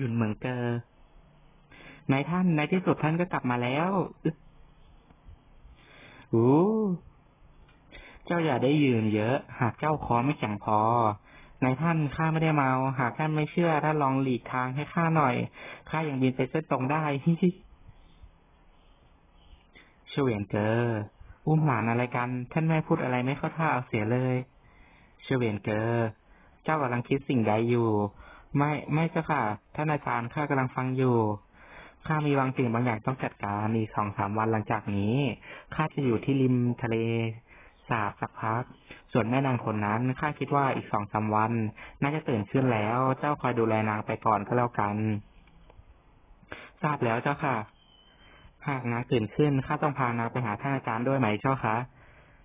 ยุนเหมืองเกอนายท่านในที่สุดท่านก็กลับมาแล้วอู้เจ้าอย่าได้ยืนเยอะ หากเจ้าคอไม่แข็งพอนายท่านข้าไม่ได้เมา หากท่านไม่เชื่อท่านลองหลีกทางให้ข้าหน่อยข้ายังบินไปเส้นตรงได้ฮิฮิเฉวียนเกออุ้มหลานอะไรกัน ท่านแม่พูดอะไรไม่เข้าท่าเอาเสียเลย เฉวียนเกอเจ้ากำลังคิดสิ่งใดอยู่ ไม่ไม่เจ้าค่ะ ท่านอาจารย์ข้ากำลังฟังอยู่ข้ามีบางสิ่งบางอย่างต้องจัดการอีกสองสามวันหลังจากนี้ข้าจะอยู่ที่ริมทะเลสาบสักพัก ส่วนแม่นางคนนั้นข้าคิดว่าอีกสองสามวัน น่าจะตื่นขึ้นแล้ว เจ้าคอยดูแลนางไปก่อนก็แล้วกัน ทราบแล้วเจ้าค่ะ หากนางตื่นขึ้นข้าต้องพานางไปหาท่านอาจารย์ด้วยไหมเจ้าคะ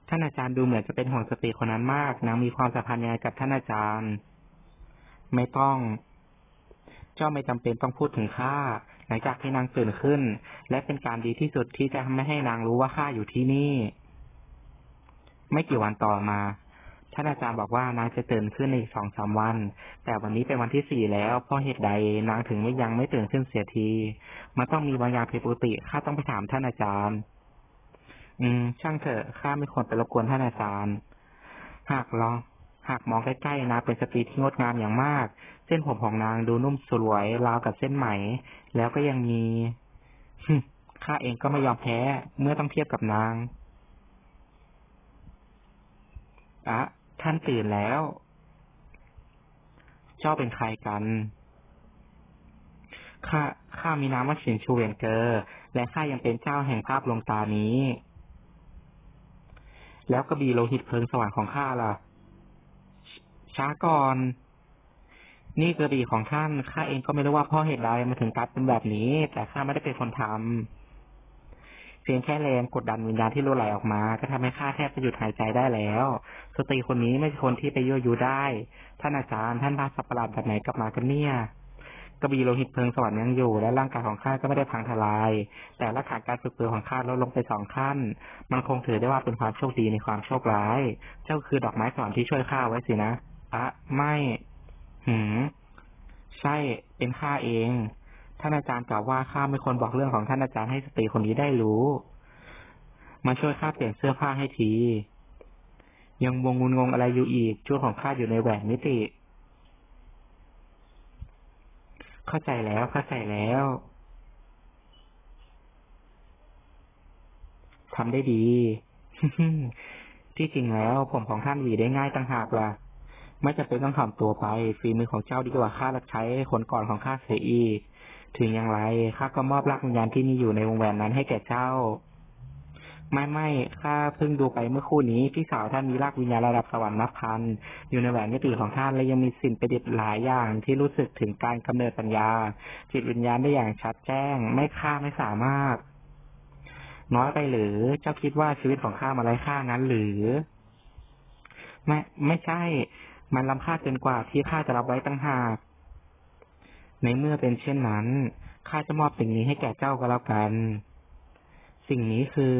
ท่านอาจารย์ดูเหมือนจะเป็นห่วงสตรีคนนั้นมากนางมีความสัมพันธ์ยังไงกับท่านอาจารย์ ไม่ต้อง เจ้าไม่จำเป็นต้องพูดถึงข้าหลังจากที่นางตื่นขึ้น และเป็นการดีที่สุดที่จะไม่ให้นางรู้ว่าข้าอยู่ที่นี่ ไม่กี่วันต่อมาท่านอาจารย์บอกว่านางจะตื่นขึ้นในอีกสองสามวัน แต่วันนี้เป็นวันที่สี่แล้ว เพราะเหตุใดนางถึงไม่ยังไม่ตื่นขึ้นเสียที มันต้องมีบางอย่างผิดปกติข้าต้องไปถามท่านอาจารย์ อืม ช่างเถอะข้าไม่ควรไปรบกวนท่านอาจารย์ หากลอง หากมองใกล้ๆนางเป็นสตรีที่งดงามอย่างมาก เส้นผมของนางดูนุ่มสวยราวกับเส้นไหม แล้วก็ยังมีข้าเองก็ไม่ยอมแพ้เมื่อต้องเทียบกับนางอะท่านตื่นแล้ว เจ้าเป็นใครกันข้าข้ามีนามว่าฉินชูเวียนเกอร์ และข้ายังเป็นเจ้าแห่งภาพลวงตานี้ แล้วกระบี่โลหิตเพลิงสว่างของข้าล่ะ ช้าก่อน นี่กระบี่ของท่านข้าเองก็ไม่รู้ว่าเพ่อเหตุใดมาถึงกลายเป็นแบบนี้ แต่ข้าไม่ได้เป็นคนทำเพียงแค่แรงกดดันวิญญาณที่รั่วไหลออกมา ก็ทำให้ข้าแทบจะหยุดหายใจได้แล้ว สตรีคนนี้ไม่ใช่คนที่ไปยั่วยุได้ ท่านอาจารย์ท่านพาสัตว์ประหลาดแบบไหนกลับมากันเนี่ยกระบี่โลหิตเพลิงสวรรค์ยังอยู่ และร่างกายของข้าก็ไม่ได้พังทลาย แต่ละขาการฝึกฝนของข้าลดลงไปสองขั้น มันคงถือได้ว่าเป็นความโชคดีในความโชคร้าย เจ้าคือดอกไม้สวรรค์ที่ช่วยข้าไว้สินะ อะไม่หืมใช่เป็นข้าเอง ท่านอาจารย์กล่าวว่าข้าไม่ควรบอกเรื่องของท่านอาจารย์ให้สตรีคนนี้ได้รู้ มาช่วยข้าเปลี่ยนเสื้อผ้าให้ที ยังวงงุนงงอะไรอยู่อีกชุดของข้าอยู่ในแหวนมิติ เข้าใจแล้วเข้าใจแล้วทำได้ดี ที่จริงแล้วผมของท่านหวีได้ง่ายตั้งหากล่ะ ไม่จำเป็นต้องถ่อมตัวไปฝีมือของเจ้าดีกว่าข้ารับใช้คนก่อนของข้าเสียอีกถึงอย่างไรข้าก็มอบรักวิญญาณที่มีอยู่ในวงแหวนนั้นให้แก่เจ้า ไม่ไม่ข้าเพิ่งดูไปเมื่อคู่นี้พี่สาวท่านมีรากวิญญาณระดับสวรรค์นับพันอยู่ในแหวนมิติของท่านและยังมีสิ่งประดิษฐ์หลายอย่างที่รู้สึกถึงการกำเนิดปัญญา จิตวิญญาณได้อย่างชัดแจ้ง ไม่ข้าไม่สามารถน้อยไปหรือเจ้าคิดว่าชีวิตของข้ามาไร้ค่างั้นหรือ ไม่ไม่ใช่ มันล้ำค่าเกินกว่าที่ข้าจะรับไว้ตั้งหาก ในเมื่อเป็นเช่นนั้น ข้าจะมอบสิ่งนี้ให้แก่เจ้าก็แล้วกัน สิ่งนี้คือ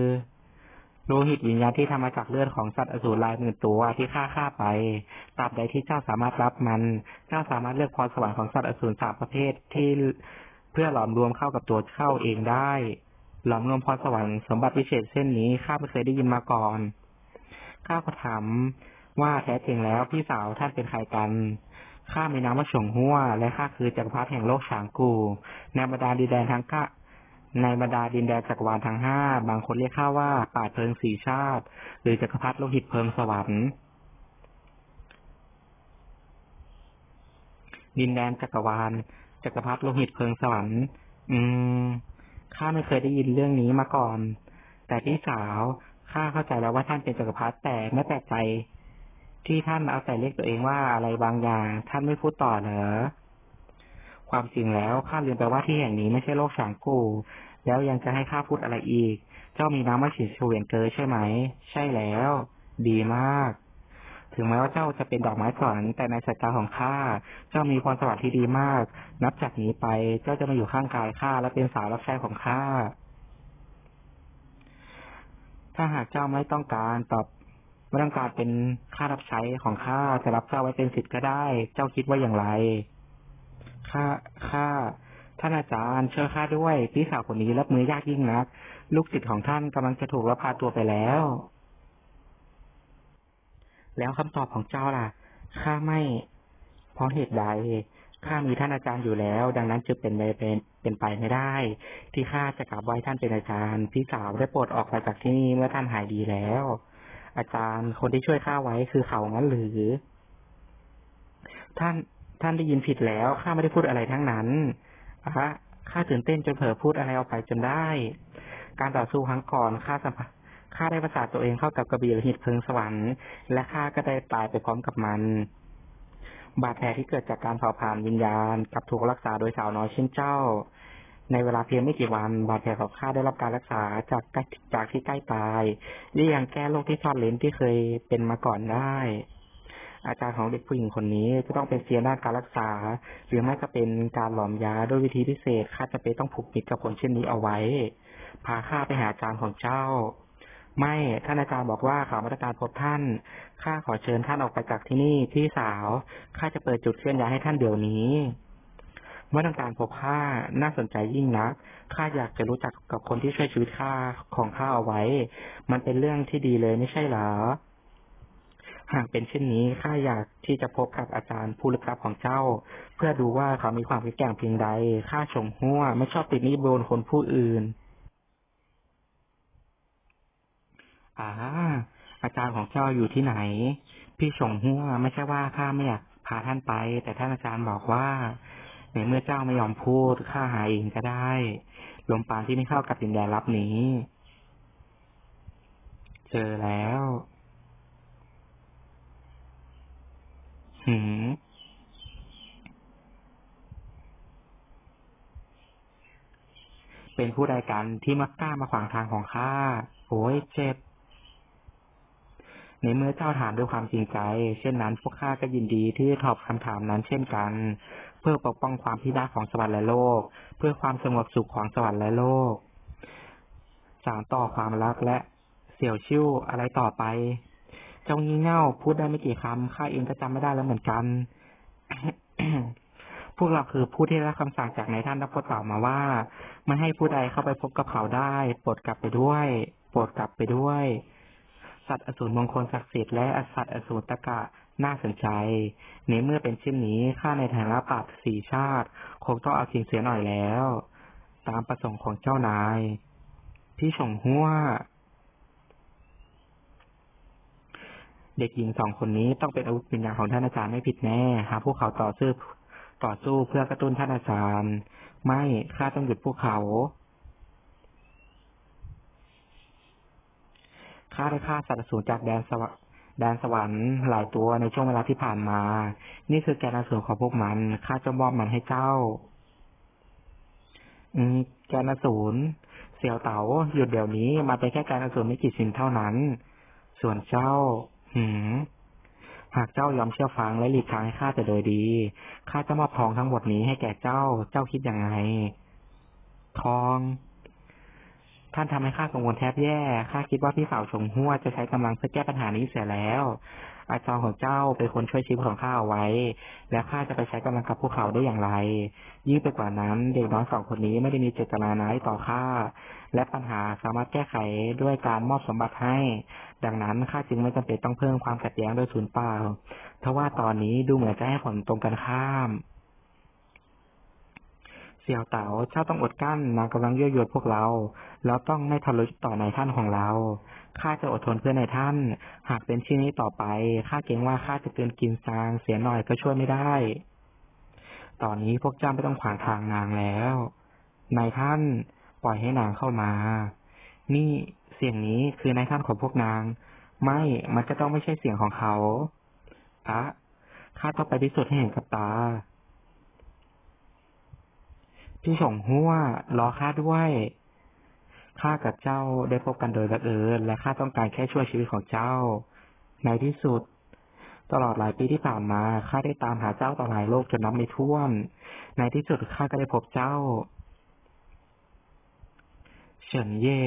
โลหิตวิญญาณที่ทำมาจากเลือดของสัตว์อสูรลายหมื่นตัวที่ฆ่าฆ่าไป ตราบใดที่เจ้าสามารถรับมัน เจ้าสามารถเลือกพรสวรรค์ของสัตว์อสูรสามประเภทที่เพื่อหลอมรวมเข้ากับตัวเข้าเองได้ หลอมรวมพรสวรรค์สมบัติพิเศษเส้นนี้ข้าไม่เคยได้ยินมาก่อน ข้าก็ถาม ว่าแท้จริงแล้วพี่สาวท่านเป็นใครกัน ข้ามีนามว่าฉงหัวและข้าคือจักรพรรดิแห่งโลกฉางกู ในบรรดาดินแดนทั้งกะในบรรดาดินแดนจักรวาลทั้งห้าบางคนเรียกข้าว่าป่าดเพลิงสีชาติ หรือจักรพรรดิโลหิตเพลิงสวรรค์ดินแดนจักรวาลจักรพรรดิโลหิตเพลิงสวรรค์ อืมข้าไม่เคยได้ยินเรื่องนี้มาก่อน แต่พี่สาวข้าเข้าใจแล้วว่าท่านเป็นจักรพรรดิแต่ไม่แปลกใจ ที่ท่านเอาแต่เรียกตัวเองว่าอะไรบางอย่าง ท่านไม่พูดต่อเหรอความจริงแล้วข้าลืมไปว่าที่แห่งนี้ไม่ใช่โลกฉางกูแล้วยังจะให้ข้าพูดอะไรอีก เจ้ามีน้ำว่าฉินเฉวียนเกอใช่ไหม ใช่แล้ว ดีมาก ถึงแม้ว่าเจ้าจะเป็นดอกไม้สวรรค์แต่ในสายตาของข้า เจ้ามีพรสวรรค์ที่ดีมาก นับจากนี้ไปเจ้าจะมาอยู่ข้างกายข้าและเป็นสาวรับใช้ของข้าถ้าหากเจ้าไม่ต้องการตอบ ไม่ต้องการเป็นข้ารับใช้ของข้าจะรับเจ้าไว้เป็นสิทธิ์ก็ได้ เจ้าคิดว่าอย่างไรข้าข้าท่านอาจารย์เช่วยข้าด้วยพี่สาวคนนี้รับมือยากยิ่งนัก ลูกศิษย์ของท่านกำลังจะถูกลักพาตัวไปแล้ว แล้วคำตอบของเจ้าล่ะข้าไม่ เพราะเหตุใดข้ามีท่านอาจารย์อยู่แล้ว ดังนั้นจึงเป็นไปเป็นเป็นไปไม่ได้ ที่ข้าจะกราบไหว้ท่านเป็นอาจารย์ พี่สาวได้โปรดออกไปจากที่นี่เมื่อท่านหายดีแล้ว อาจารย์คนที่ช่วยข้าไว้คือเขางั้นหรือ ท่านท่านได้ยินผิดแล้วข้าไม่ได้พูดอะไรทั้งนั้นอะข้าตื่นเต้นจนเผลอพูดอะไรออกไปจนได้ การต่อสู้ครั้งก่อนข้าสัมผัสข้าได้ประสาทตัวเองเข้ากับกระบี่หินเพิงสวรรค์และข้าก็ได้ตายไปพร้อมกับมัน บาดแผลที่เกิดจากการเผาผลาญวิญญาณกับถูกรักษาโดยสาวน้อยเช่นเจ้า ในเวลาเพียงไม่กี่วันบาดแผลของข้าได้รับการรักษาจากใกล้จากที่ใกล้ตายและยังแก้โรคที่ซ่อนเร้นที่เคยเป็นมาก่อนได้ อาจารย์ของเด็กผู้หญิงคนนี้จะต้องเป็นเซียนด้านการรักษา หรือไม่ก็เป็นการหลอมยาด้วยวิธีพิเศษข้าจะเป็นต้องผูกมิตรกับคนเช่นนี้เอาไว้ พาข้าไปหาอาจารย์ของเจ้า ไม่ท่านอาจารย์บอกว่าเขาไม่ต้องการพบท่านข้าขอเชิญท่านออกไปจากที่นี่พี่สาวข้าจะเปิดจุดเคลื่อนย้ายให้ท่านเดี๋ยวนี้ เมื่อต้องการพบข้าน่าสนใจยิ่งนักข้าอยากจะรู้จักกับคนที่ช่วยชีวิตข้าของข้าเอาไว้ มันเป็นเรื่องที่ดีเลยไม่ใช่หรอหากเป็นเช่นนี้ข้าอยากที่จะพบกับอาจารย์ผู้ลึกลับของเจ้า เพื่อดูว่าเขามีความแข็งแกร่งเพียงใดข้าชงหัวไม่ชอบติดนี้บนคนผู้อื่นอ่าอาจารย์ของเจ้าอยู่ที่ไหน พี่ชงหัวไม่ใช่ว่าข้าไม่อยากพาท่านไป แต่ท่านอาจารย์บอกว่า ในเมื่อเจ้าไม่ยอมพูดข้าหาเองก็ได้ลมปานที่ไม่เข้ากับดินแดนลับนี้ เจอแล้ว หืมเป็นผู้ใดกันที่มักกล้ามาขวางทางของข้า โอ้ยเจ็บ ในเมื่อเจ้าถามด้วยความจริงใจ เช่นนั้นพวกข้าก็ยินดีที่จะตอบคำถามนั้นเช่นกัน เพื่อปกป้องความพินาศของสวรรค์และโลก เพื่อความสงบสุขของสวรรค์และโลก สานต่อความรักและเสี่ยวชิ่วอะไรต่อไป เจ้างี่เง่าพูดได้ไม่กี่คำข้าเองก็จำไม่ได้แล้วเหมือนกัน พวกเราคือผู้ที่ได้คำสั่งจากนายท่านนักพจน์กล่ามาว่าไม่ให้ผู้ใดเข้าไปพบกับเขาได้โปรดกลับไปด้วยโปรดกลับไปด้วย สัตว์อสูรมงคลศักดิ์สิทธิ์และสัตว์อสูรตะกะ น่าสนใจ ในเมื่อเป็นเช่นนี้ข้าในฐานะปราบสี่ชาติ คงต้องเอาจริงเสียหน่อยแล้ว ตามประสงค์ของเจ้านายที่ฉงหัวเด็กหญิงสองคนนี้ต้องเป็นอาวุธวิญญาของท่านอาจารย์ไม่ผิดแน่หาพวกเขาต่อสู้ต่อสู้เพื่อกระตุ้นท่านอาจารย์ ไม่ข้าต้องหยุดพวกเขาข้าได้ฆ่าสัตว์สูรจากแดนสวรรค์ แดนสวรรค์หลายตัวในช่วงเวลาที่ผ่านมา นี่คือแกนอสูรของพวกมัน ข้าจะมอบมันให้เจ้า อืมแกนอสูรเสี่ยวเต๋าหยุดเดี๋ยวนี้มาเป็นแค่แกนอสูรไม่กี่ชิ้นเท่านั้น ส่วนเจ้า หืมหากเจ้ายอมเชื่อฟังและหลีกทางให้ข้าแต่โดยดี ข้าจะมอบทองทั้งหมดนี้ให้แก่เจ้า เจ้าคิดยังไง ทอง ท่านทำให้ข้ากังวลแทบแย่ ข้าคิดว่าพี่สาวชงหัวจะใช้กำลังเพื่อแก้ปัญหานี้เสียแล้ว อาจารย์ของเจ้าเป็นคนช่วยชีวิตของข้าเอาไว้ แล้วข้าจะไปใช้กำลังกับพวกเขาได้อย่างไร ยิ่งไปกว่านั้น เด็กน้อยสองคนนี้ไม่ได้มีเจตนาร้ายต่อข้า และปัญหาสามารถแก้ไขด้วยการมอบสมบัติให้ ดังนั้นข้าจึงไม่จำเป็นต้องเพิ่มความขัดแย้งโดยศูนย์เปล่า ทว่าตอนนี้ดูเหมือนจะให้ผลตรงกันข้าม เสี่ยวเต๋าเจ้าต้องอดกั้นนางกำลังยั่วยวนพวกเรา แล้วต้องไม่ทะลุต่อในายท่านของเราข้าจะอดทนเพื่อในายท่าน หากเป็นเช่นนี้ต่อไปข้าเกรงว่าข้าจะเกินกินซางเสียหน่อยก็ช่วยไม่ได้ ตอนนี้พวกเจ้าไม่ต้องขวางทางนางแล้วนายท่านปล่อยให้นางเข้ามา นี่เสียงนี้คือนายท่านของพวกนาง ไม่มันจะต้องไม่ใช่เสียงของเขาอะข้าต้องไปพิสูจน์ให้เห็นกับตา พี่ส่งหัวรอข้าด้วยข้ากับเจ้าได้พบกันโดยบังเอิญและข้าต้องการแค่ช่วยชีวิตของเจ้า ในที่สุด ตลอดหลายปีที่ผ่านมาข้าได้ตามหาเจ้าต่อหลายโลกจนนับไม่ถ้วน ในที่สุดข้าก็ได้พบเจ้า เฉินเย่